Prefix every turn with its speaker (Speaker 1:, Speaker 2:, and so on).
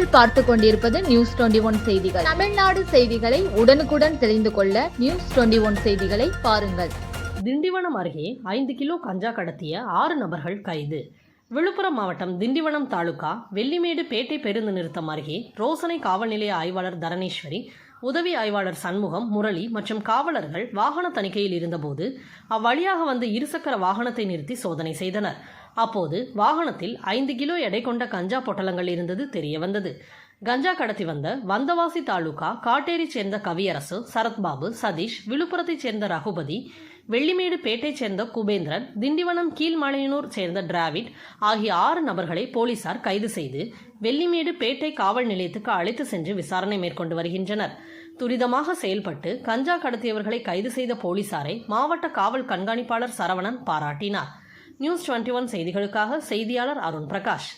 Speaker 1: நீங்கள் பார்த்து கொண்டிருப்பது நியூஸ் டுவெண்டி ஒன் செய்திகள். தமிழ்நாடு செய்திகளை உடனுக்குடன் தெரிந்து கொள்ள நியூஸ் டுவெண்டி ஒன் செய்திகளை பாருங்கள்.
Speaker 2: திண்டிவனம் அருகே ஐந்து கிலோ கஞ்சா கடத்திய ஆறு நபர்கள் கைது. விழுப்புரம் மாவட்டம் திண்டிவனம் தாலுகா வெள்ளிமேடு பேட்டை பேருந்து நிறுத்தம் அருகே ரோசனை காவல் நிலைய ஆய்வாளர் தரணேஸ்வரி உதவி ஆய்வாளர் சண்முகம் முரளி மற்றும் காவலர்கள் வாகன தணிக்கையில் இருந்தபோது அவ்வழியாக வந்து இருசக்கர வாகனத்தை நிறுத்தி சோதனை செய்தனர். அப்போது வாகனத்தில் ஐந்து கிலோ எடை கொண்ட கஞ்சா பொட்டலங்கள் இருந்தது தெரிய வந்தது. கஞ்சா கடத்தி வந்த வந்தவாசி தாலுகா காட்டேரி சேர்ந்த கவியரசு சரத்பாபு சதீஷ் விழுப்புரத்தைச் சேர்ந்த ரகுபதி வெள்ளிமேடு பேட்டை சேர்ந்த குபேந்திரன் திண்டிவனம் கீழ்மலையனூர் சேர்ந்த டிராவிட் ஆகிய ஆறு நபர்களை போலீசார் கைது செய்து வெள்ளிமேடு பேட்டை காவல் நிலையத்துக்கு அழைத்து சென்று விசாரணை மேற்கொண்டு வருகின்றனர். துரிதமாக செயல்பட்டு கஞ்சா கடத்தியவர்களை கைது செய்த போலீசாரை மாவட்ட காவல் கண்காணிப்பாளர் சரவணன் பாராட்டினார். நியூஸ் டுவெண்ட்டி ஒன் செய்திகளுக்காக செய்தியாளர் அருண் பிரகாஷ்.